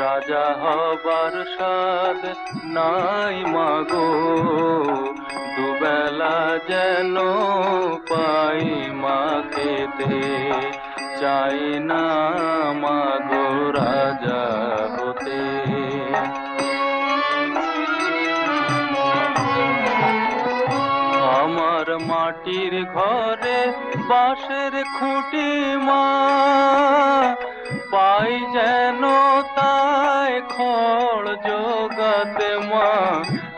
রাজা হবার স্বাদ নাই মাগো দুবেলা যেন পাই মা চাই না মাগো রাজা মাটির ঘরে বাঁশের খুঁটি মা। পাই যেন তাই খড় জোগাতে মা।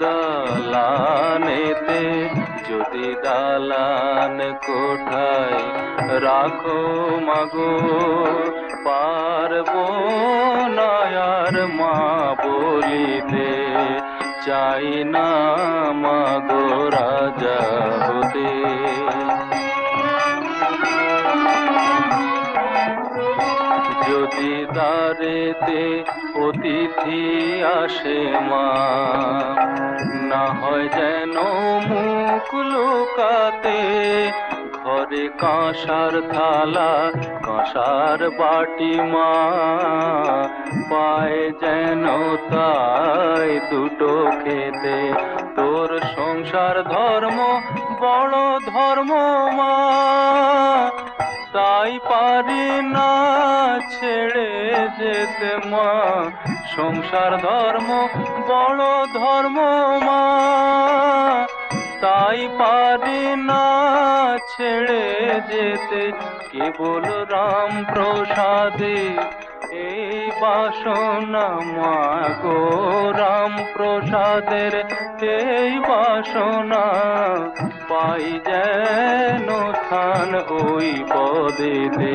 দালানেতে, যদি দালান কোঠায় রাখো মাগো, পারব না আর মা বলিতে। চাই না মাগো রাজা হতে। যদি দারেতে অতিথি আসে মা মুখ লুকাতে ঘরে কাঁসার থালা, কাঁসার বাটি মা। পায় যেন তাই দুটো খেতে, তোর সংসার ধর্ম বড় ধর্ম মা। তাই পারি না ছেড়ে যেতে মা, সংসার ধর্ম বড় ধর্ম মা। তাই পারি না ছেড়ে যেতে। কেবল রাম প্রসাদে এই বাসনা মা গো রাম প্রসাদের এই বাসনা পাই যেন স্থান ওই পদেতে।